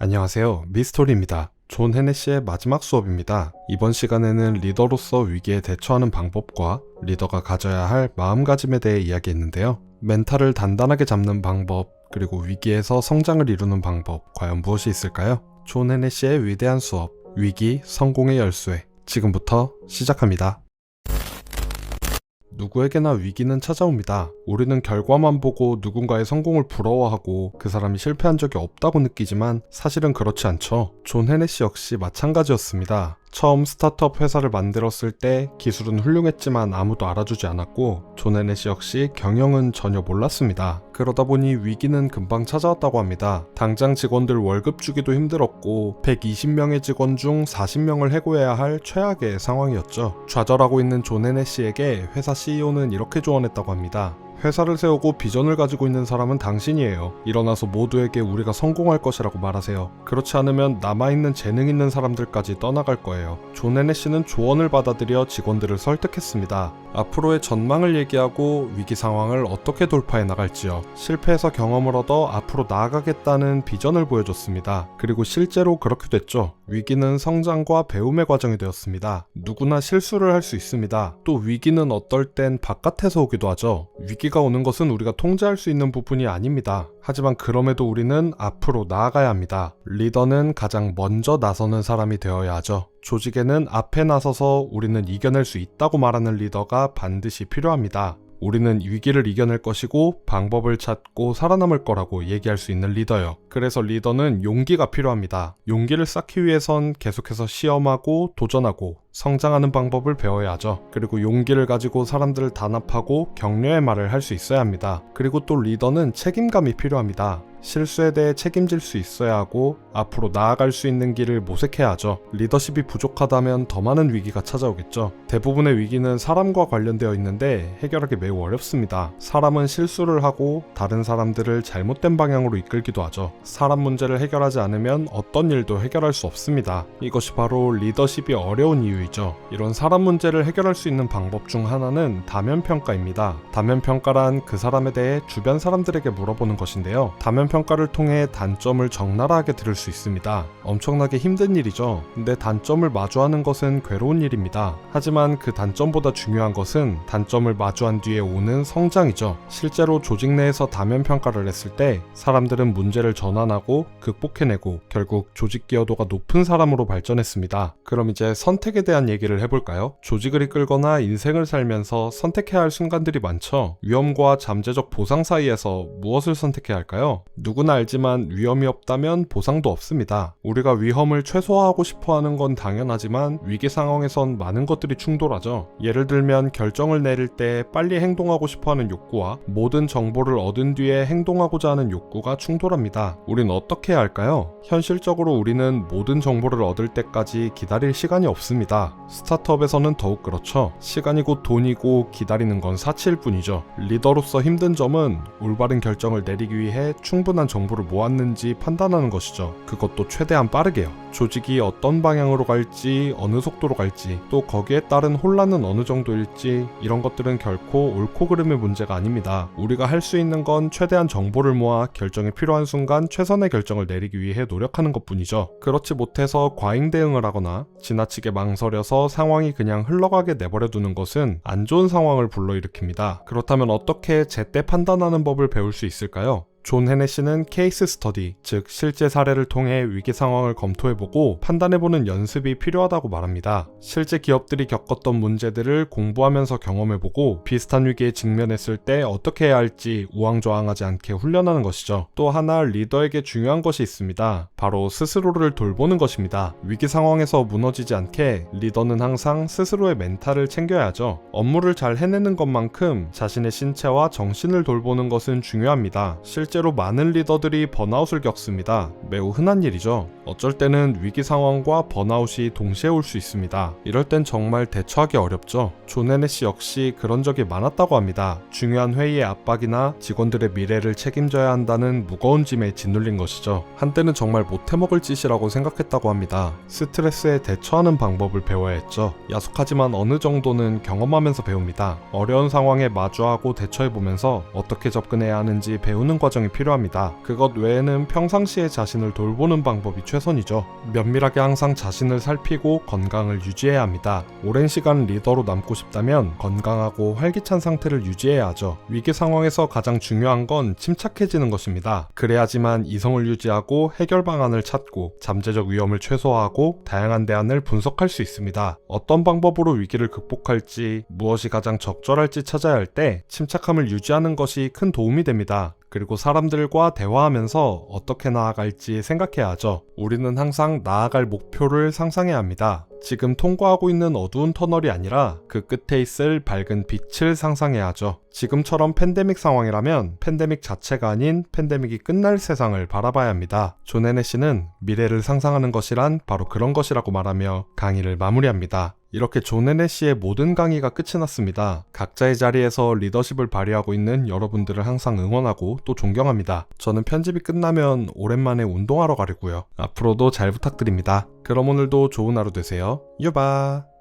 안녕하세요. 미스토리입니다. 존 헤네시의 마지막 수업입니다. 이번 시간에는 리더로서 위기에 대처하는 방법과 리더가 가져야 할 마음가짐에 대해 이야기했는데요. 멘탈을 단단하게 잡는 방법, 그리고 위기에서 성장을 이루는 방법, 과연 무엇이 있을까요? 존 헤네시의 위대한 수업, 위기, 성공의 열쇠. 지금부터 시작합니다. 누구에게나 위기는 찾아옵니다. 우리는 결과만 보고 누군가의 성공을 부러워하고 그 사람이 실패한 적이 없다고 느끼지만 사실은 그렇지 않죠. 존 헤네시 역시 마찬가지였습니다. 처음 스타트업 회사를 만들었을 때 기술은 훌륭했지만 아무도 알아주지 않았고 존 헤네시 역시 경영은 전혀 몰랐습니다. 그러다 보니 위기는 금방 찾아왔다고 합니다. 당장 직원들 월급 주기도 힘들었고 120명의 직원 중 40명을 해고해야 할 최악의 상황이었죠. 좌절하고 있는 존 헤네시에게 회사 CEO는 이렇게 조언했다고 합니다. 회사를 세우고 비전을 가지고 있는 사람은 당신이에요. 일어나서 모두에게 우리가 성공할 것이라고 말하세요. 그렇지 않으면 남아있는 재능 있는 사람들까지 떠나갈 거예요. 존 헤네시는 조언을 받아들여 직원들을 설득했습니다. 앞으로의 전망을 얘기하고 위기 상황을 어떻게 돌파해 나갈지요. 실패해서 경험을 얻어 앞으로 나아가겠다는 비전을 보여줬습니다. 그리고 실제로 그렇게 됐죠. 위기는 성장과 배움의 과정이 되었습니다. 누구나 실수를 할 수 있습니다. 또 위기는 어떨 땐 바깥에서 오기도 하죠. 위기가 오는 것은 우리가 통제할 수 있는 부분이 아닙니다. 하지만 그럼에도 우리는 앞으로 나아가야 합니다. 리더는 가장 먼저 나서는 사람이 되어야 하죠. 조직에는 앞에 나서서 우리는 이겨낼 수 있다고 말하는 리더가 반드시 필요합니다. 우리는 위기를 이겨낼 것이고 방법을 찾고 살아남을 거라고 얘기할 수 있는 리더요. 그래서 리더는 용기가 필요합니다. 용기를 쌓기 위해선 계속해서 시험하고 도전하고 성장하는 방법을 배워야 하죠. 그리고 용기를 가지고 사람들을 단합하고 격려의 말을 할 수 있어야 합니다. 그리고 또 리더는 책임감이 필요합니다. 실수에 대해 책임질 수 있어야 하고 앞으로 나아갈 수 있는 길을 모색해야 하죠. 리더십이 부족하다면 더 많은 위기가 찾아오겠죠. 대부분의 위기는 사람과 관련되어 있는데 해결하기 매우 어렵습니다. 사람은 실수를 하고 다른 사람들을 잘못된 방향으로 이끌기도 하죠. 사람 문제를 해결하지 않으면 어떤 일도 해결할 수 없습니다. 이것이 바로 리더십이 어려운 이유이죠. 이런 사람 문제를 해결할 수 있는 방법 중 하나는 다면 평가입니다. 다면 평가란 그 사람에 대해 주변 사람들에게 물어보는 것인데요. 다면 평가를 통해 단점을 적나라하게 들을 수 있습니다. 엄청나게 힘든 일이죠. 근데 단점을 마주하는 것은 괴로운 일입니다. 하지만 그 단점보다 중요한 것은 단점을 마주한 뒤에 오는 성장이죠. 실제로 조직 내에서 다면 평가를 했을 때 사람들은 문제를 전환하고 극복해내고 결국 조직 기여도가 높은 사람으로 발전했습니다. 그럼 이제 선택에 대한 얘기를 해볼까요? 조직을 이끌거나 인생을 살면서 선택해야 할 순간들이 많죠. 위험과 잠재적 보상 사이에서 무엇을 선택해야 할까요? 누구나 알지만 위험이 없다면 보상도 없습니다. 우리가 위험을 최소화하고 싶어 하는 건 당연하지만 위기 상황에선 많은 것들이 충돌하죠. 예를 들면 결정을 내릴 때 빨리 행동하고 싶어 하는 욕구와 모든 정보를 얻은 뒤에 행동하고자 하는 욕구가 충돌합니다. 우린 어떻게 해야 할까요? 현실적으로 우리는 모든 정보를 얻을 때까지 기다릴 시간이 없습니 다. 스타트업에서는 더욱 그렇죠. 시간이 곧 돈이고 기다리는 건 사치일 뿐이죠. 리더로서 힘든 점은 올바른 결정을 내리기 위해 충분한 정보를 모았는지 판단하는 것이죠. 그것도 최대한 빠르게요. 조직이 어떤 방향으로 갈지, 어느 속도로 갈지, 또 거기에 따른 혼란은 어느 정도일지, 이런 것들은 결코 옳고 그름의 문제가 아닙니다. 우리가 할 수 있는 건 최대한 정보를 모아 결정이 필요한 순간 최선의 결정을 내리기 위해 노력하는 것 뿐이죠. 그렇지 못해서 과잉 대응을 하거나 지나치게 망설여서 상황이 그냥 흘러가게 내버려 두는 것은 안 좋은 상황을 불러일으킵니다. 그렇다면 어떻게 제때 판단하는 법을 배울 수 있을까요? 존 헤네시는 케이스 스터디, 즉 실제 사례를 통해 위기 상황을 검토해보고 판단해보는 연습이 필요하다고 말합니다. 실제 기업들이 겪었던 문제들을 공부하면서 경험해보고 비슷한 위기에 직면했을 때 어떻게 해야 할지 우왕좌왕하지 않게 훈련하는 것이죠. 또 하나 리더에게 중요한 것이 있습니다. 바로 스스로를 돌보는 것입니다. 위기 상황에서 무너지지 않게 리더는 항상 스스로의 멘탈을 챙겨야죠. 업무를 잘 해내는 것만큼 자신의 신체와 정신을 돌보는 것은 중요합니다. 실제 로 많은 리더들이 번아웃을 겪습니다. 매우 흔한 일이죠. 어쩔 때는 위기 상황과 번아웃이 동시에 올 수 있습니다. 이럴 땐 정말 대처하기 어렵죠. 존 헤네시 역시 그런 적이 많았다고 합니다. 중요한 회의의 압박이나 직원들의 미래를 책임져야 한다는 무거운 짐에 짓눌린 것이죠. 한때는 정말 못해먹을 짓이라고 생각했다고 합니다. 스트레스에 대처하는 방법을 배워야 했죠. 야속하지만 어느 정도는 경험하면서 배웁니다. 어려운 상황에 마주하고 대처해보면서 어떻게 접근해야 하는지 배우는 과정이 건강이 필요합니다. 그것 외에는 평상시에 자신을 돌보는 방법이 최선이죠. 면밀하게 항상 자신을 살피고 건강을 유지해야 합니다. 오랜 시간 리더로 남고 싶다면 건강하고 활기찬 상태를 유지해야 하죠. 위기 상황에서 가장 중요한 건 침착해지는 것입니다. 그래야지만 이성을 유지하고 해결 방안을 찾고 잠재적 위험을 최소화하고 다양한 대안을 분석할 수 있습니다. 어떤 방법으로 위기를 극복할지 무엇이 가장 적절할지 찾아야 할 때 침착함을 유지하는 것이 큰 도움이 됩니다. 그리고 사람들과 대화하면서 어떻게 나아갈지 생각해야 하죠. 우리는 항상 나아갈 목표를 상상해야 합니다. 지금 통과하고 있는 어두운 터널이 아니라 그 끝에 있을 밝은 빛을 상상해야 하죠. 지금처럼 팬데믹 상황이라면 팬데믹 자체가 아닌 팬데믹이 끝날 세상을 바라봐야 합니다. 존 헤네시는 미래를 상상하는 것이란 바로 그런 것이라고 말하며 강의를 마무리합니다. 이렇게 존 헤네시의 모든 강의가 끝이 났습니다. 각자의 자리에서 리더십을 발휘하고 있는 여러분들을 항상 응원하고 또 존경합니다. 저는 편집이 끝나면 오랜만에 운동하러 가려고요. 앞으로도 잘 부탁드립니다. 그럼 오늘도 좋은 하루 되세 요. 유바!